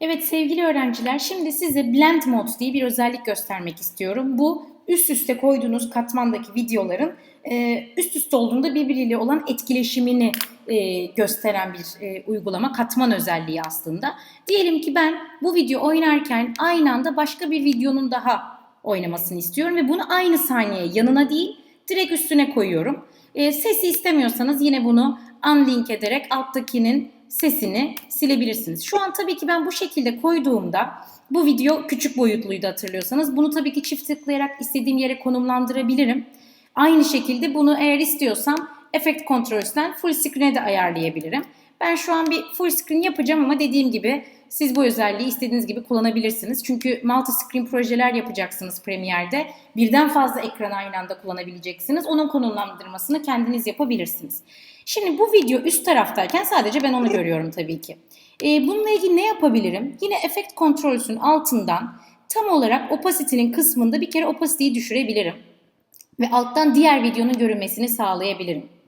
Evet sevgili öğrenciler şimdi size Blend Mode diye bir özellik göstermek istiyorum. Bu üst üste koyduğunuz katmandaki videoların e, üst üste olduğunda birbiriyle olan etkileşimini e, gösteren bir e, uygulama. Katman özelliği aslında. Diyelim ki ben bu video oynarken aynı anda başka bir videonun daha oynamasını istiyorum ve bunu aynı saniye yanına değil direkt üstüne koyuyorum. Sesi istemiyorsanız yine bunu unlink ederek alttakinin sesini silebilirsiniz. Şu an tabii ki ben bu şekilde koyduğumda bu video küçük boyutluydu hatırlıyorsanız. Bunu tabii ki çift tıklayarak istediğim yere konumlandırabilirim. Aynı şekilde bunu eğer istiyorsam Effect Controls'ten full screen'e de ayarlayabilirim. Ben şu an bir full screen yapacağım ama dediğim gibi siz bu özelliği istediğiniz gibi kullanabilirsiniz. Çünkü multi screen projeler yapacaksınız Premiere'de. Birden fazla ekran aynı anda kullanabileceksiniz. Onun konumlandırmasını kendiniz yapabilirsiniz. Şimdi bu video üst taraftayken sadece ben onu görüyorum tabii ki. Ee, bununla ilgili ne yapabilirim? Yine Effect Controls'ün altından tam olarak opacity'nin kısmında bir kere opacity'yi düşürebilirim. Ve alttan diğer videonun görünmesini sağlayabilirim.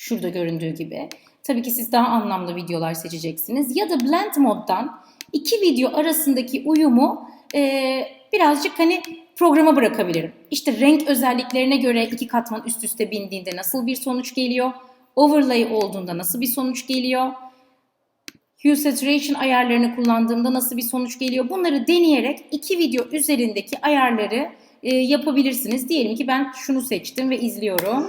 Şurada göründüğü gibi. Tabii ki siz daha anlamlı videolar seçeceksiniz. Ya da Blend moddan iki video arasındaki uyumu e, birazcık hani programa bırakabilirim. İşte renk özelliklerine göre iki katman üst üste bindiğinde nasıl bir sonuç geliyor? Overlay olduğunda nasıl bir sonuç geliyor? Hue Saturation ayarlarını kullandığımda nasıl bir sonuç geliyor? Bunları deneyerek iki video üzerindeki ayarları e, yapabilirsiniz. Diyelim ki ben şunu seçtim ve izliyorum.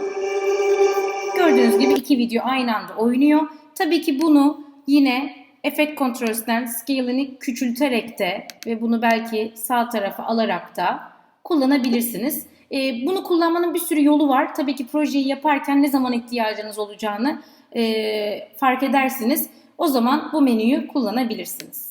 Gördüğünüz gibi iki video aynı anda oynuyor. Tabii ki bunu yine Effect Controls'ten scale'ini küçülterek de ve bunu belki sağ tarafa alarak da kullanabilirsiniz. E, bunu kullanmanın bir sürü yolu var. Tabii ki projeyi yaparken ne zaman ihtiyacınız olacağını e, fark edersiniz. O zaman bu menüyü kullanabilirsiniz.